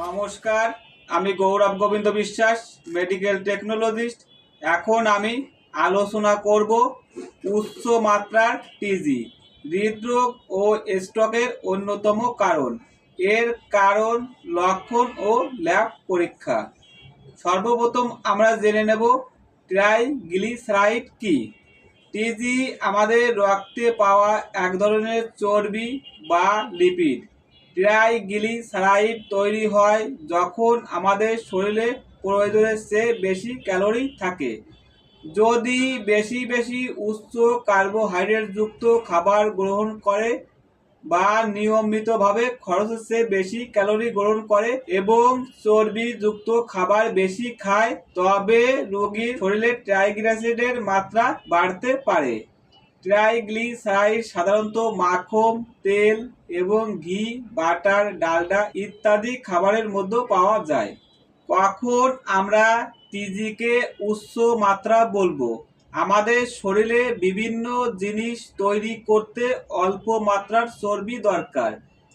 নমস্কার, আমি গৌরব গোবিন্দ বিশ্বাস মেডিকেল টেকনোলজিস্ট এখন আমি আলোচনা করব উচ্চ মাত্রার টিজি হৃদরোগ ও স্ট্রোকের অন্যতম কারণ। এর কারণ, লক্ষণ ও ল্যাব পরীক্ষা। সর্বপ্রথম আমরা জেনে নেব ট্রাইগ্লিসারাইড কি। টিজি আমাদের রক্তে পাওয়া এক ধরনের চর্বি বা লিপিড ট্রাইগ্লিসারাইড তৈরি হয় যখন আমাদের শরীরে প্রয়োজনের চেয়ে বেশি ক্যালোরি থাকে। যদি বেশি বেশি উচ্চ কার্বোহাইড্রেটযুক্ত খাবার গ্রহণ করে বা নিয়মিতভাবে খরচের চেয়ে বেশি ক্যালোরি গ্রহণ করে এবং চর্বিযুক্ত খাবার বেশি খায়, তবে রোগীর শরীরে ট্রাইগ্লিসারাইডের মাত্রা বাড়তে পারে। ট্রাইগ্লিসারাইড সাধারণত মাখন, তেল এবং ঘি, বাটার, ডালডা ইত্যাদি খাবারের মধ্যে পাওয়া যায়। কখন আমরা টিজিকে উচ্চ মাত্রা বলব? আমাদের শরীরে বিভিন্ন জিনিস তৈরি করতে অল্প মাত্রার চর্বি দরকার।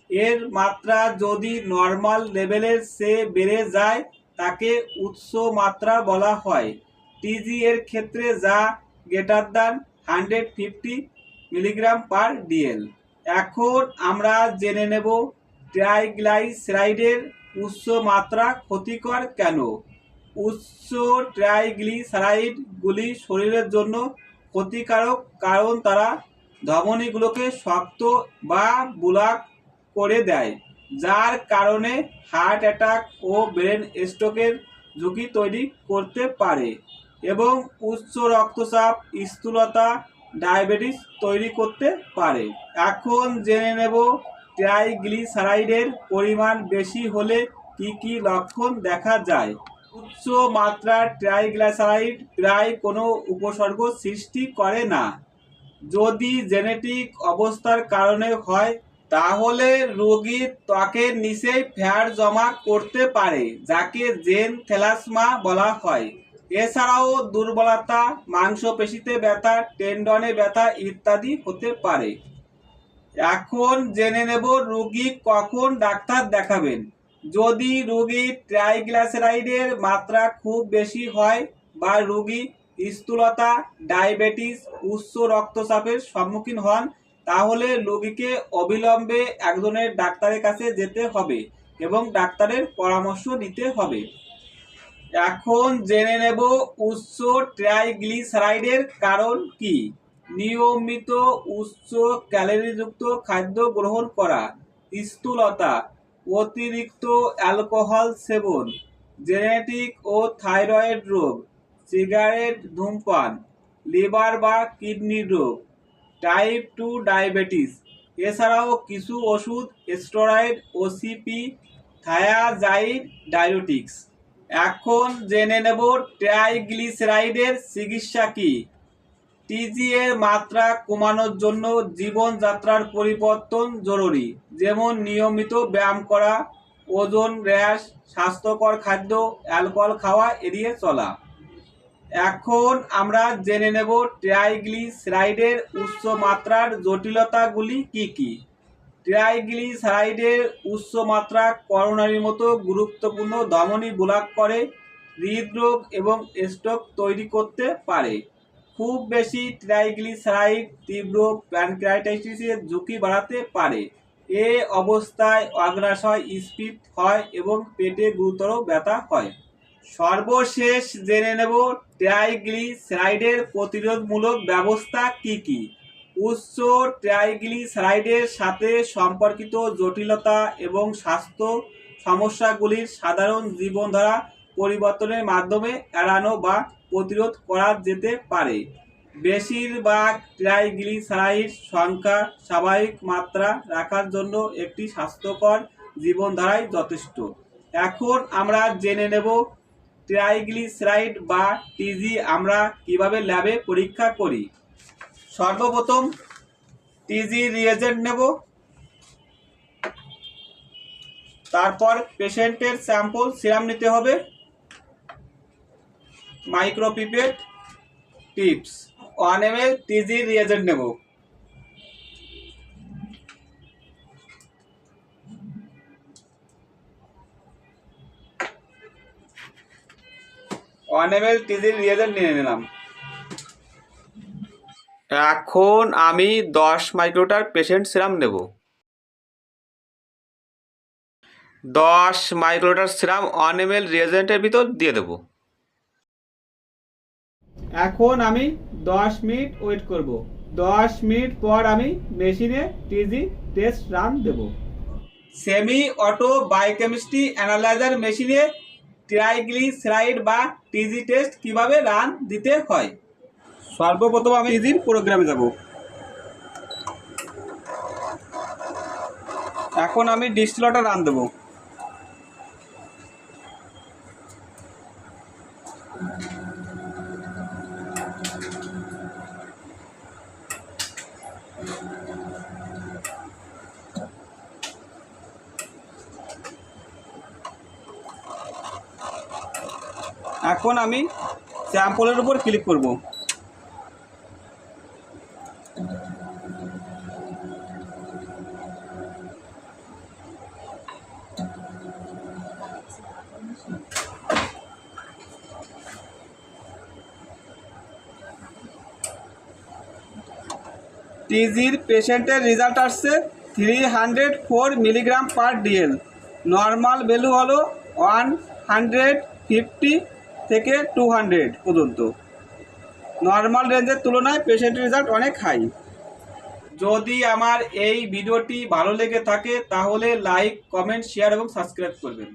এর মাত্রা যদি নর্মাল লেভেলের চেয়ে বেড়ে যায়, তাকে উচ্চ মাত্রা বলা হয়। টিজি এর ক্ষেত্রে যা greater than hundred fifty milligram per DL. এখন আমরা জেনে নেব ট্রাইগ্লাইসারাইডের উচ্চ মাত্রা ক্ষতিকর কেন। উচ্চ ট্রাইগ্লিসারাইডগুলি শরীরের জন্য ক্ষতিকারক কারণ তারা ধমনীগুলোকে শক্ত বা বুলাক করে দেয়, যার কারণে হার্ট অ্যাটাক ও ব্রেন স্ট্রোকের ঝুঁকি তৈরি করতে পারে। এবং উচ্চ রক্তচাপ, স্থূলতা, ডায়াবেটিস তৈরি করতে পারে। এখন জেনে নেব ট্রাইগ্লিসারাইডের পরিমাণ বেশি হলে কি কি লক্ষণ দেখা যায়। উচ্চ মাত্রার ট্রাইগ্লিসারাইড প্রায় কোনো উপসর্গ সৃষ্টি করে না। যদি জেনেটিক অবস্থার কারণে হয়, তাহলে রোগী ত্বকের নিচেই ফ্যাট জমা করতে পারে, যাকে জেন থ্যালাসমা বলা হয়। এছাড়াও দুর্বলতা, মাংসপেশিতে ব্যথা, টেন্ডনে ব্যথা ইত্যাদি হতে পারে। এখন জেনে নেব রোগী কখন ডাক্তার দেখাবেন। যদি রোগীর ট্রাইগ্লিসারাইডের মাত্রা খুব বেশি হয় বা রোগী স্থূলতা, ডায়াবেটিস, উচ্চ রক্তচাপের সম্মুখীন হন, তাহলে রোগীকে অবিলম্বে একজনের ডাক্তারের কাছে যেতে হবে এবং ডাক্তারের পরামর্শ নিতে হবে। এখন জেনে নেব উচ্চ ট্রাইগ্লিসারাইডের কারণ কি? নিয়মিত উচ্চ ক্যালোরিযুক্ত খাদ্য গ্রহণ করা, স্থূলতা, অতিরিক্ত অ্যালকোহল সেবন, জেনেটিক ও থাইরয়েড রোগ, সিগারেট ধূমপান, লিভার বা কিডনি রোগ, টাইপ টু ডায়াবেটিস। এছাড়াও কিছু ওষুধ, স্টেরয়েড, ওসিপি, থায়াজাইড, ডায়োটিক্স। এখন জেনে নেব ট্রাইগ্লিসারাইডের চিকিৎসা কি। টিজি এর মাত্রা কমানোর জন্য জীবনযাত্রার পরিবর্তন জরুরি, যেমন নিয়মিত ব্যায়াম করা, ওজন হ্রাস, স্বাস্থ্যকর খাদ্য, অ্যালকোহল খাওয়া এড়িয়ে চলা। এখন আমরা জেনে নেব ট্রাইগ্লিসারাইডের উচ্চ মাত্রার জটিলতাগুলি কি কি। ট্রাইগ্লিসারাইডের উচ্চ মাত্রা করোনারির মতো গুরুত্বপূর্ণ ধমনী ব্লক করে হৃদরোগ এবং স্ট্রোক তৈরি করতে পারে। খুব বেশি ট্রাইগ্লিসারাইড তীব্র প্যানক্রাইটাইটিসের ঝুঁকি বাড়াতে পারে। এ অবস্থায় অগ্রাশয় স্পিড হয় এবং পেটে গুরুতর ব্যথা হয়। সর্বশেষ জেনে নেব, ট্রাইগ্লিসারাইডের প্রতিরোধমূলক ব্যবস্থা কি কি? উচ্চ ট্রাইগ্লিসারাইডের সাথে সম্পর্কিত জটিলতা এবং স্বাস্থ্য সমস্যাগুলির সাধারণ জীবনধারা পরিবর্তনের মাধ্যমে এড়ানো বা প্রতিরোধ করা যেতে পারে। বেশিরভাগ ট্রাইগ্লিসারাইড সংখ্যা স্বাভাবিক মাত্রা রাখার জন্য একটি স্বাস্থ্যকর জীবনধারাই যথেষ্ট। এখন আমরা জেনে নেব ট্রাইগ্লিসারাইড বা টিজি আমরা কীভাবে ল্যাবে পরীক্ষা করি। সর্বপ্রথম টিজি রিয়েজেন্ট নেব। তারপর পেশেন্টের স্যাম্পল সিরাম নিতে হবে। Micropipette tips. One M L TG reagent নেব। ওয়ান এম এল টিজির রিয়েজেন্ট নিয়ে নিলাম। এখন আমি দশ মাইক্রোটার পেশেন্ট সিরাম নেব। দশ মাইক্রোটার সিরাম ওয়ান এম এল রিয়েজেন্টের ভিতর দিয়ে দেব। এখন আমি দশ মিনিট ওয়েট করব। দশ মিনিট পর আমি মেশিনে টিজি টেস্ট রান দেব। সেমি অটো বায়োকেমিস্ট্রি অ্যানালাইজার মেশিনে ট্রাইগ্লিসারাইড বা টিজি টেস্ট কীভাবে রান দিতে হয়? সর্বপ্রথম আমি টিজির প্রোগ্রামে যাব। এখন আমি ডিস্টিলটা রান দেবো। এখন আমি স্যাম্পলের উপর ক্লিক করব। টিজির পেশেন্টের রেজাল্ট আসছে three hundred four milligram per DL. Normal value হলো ওয়ান হান্ড্রেড ফিফটি থেকে টু হান্ড্রেড পর্যন্ত। নর্মাল রেঞ্জের তুলনায় পেশেন্টের রেজাল্ট অনেক হাই যদি আমার এই ভিডিওটি ভালো লেগে থাকে, তাহলে লাইক কমেন্ট শেয়ার এবং সাবস্ক্রাইব করবেন।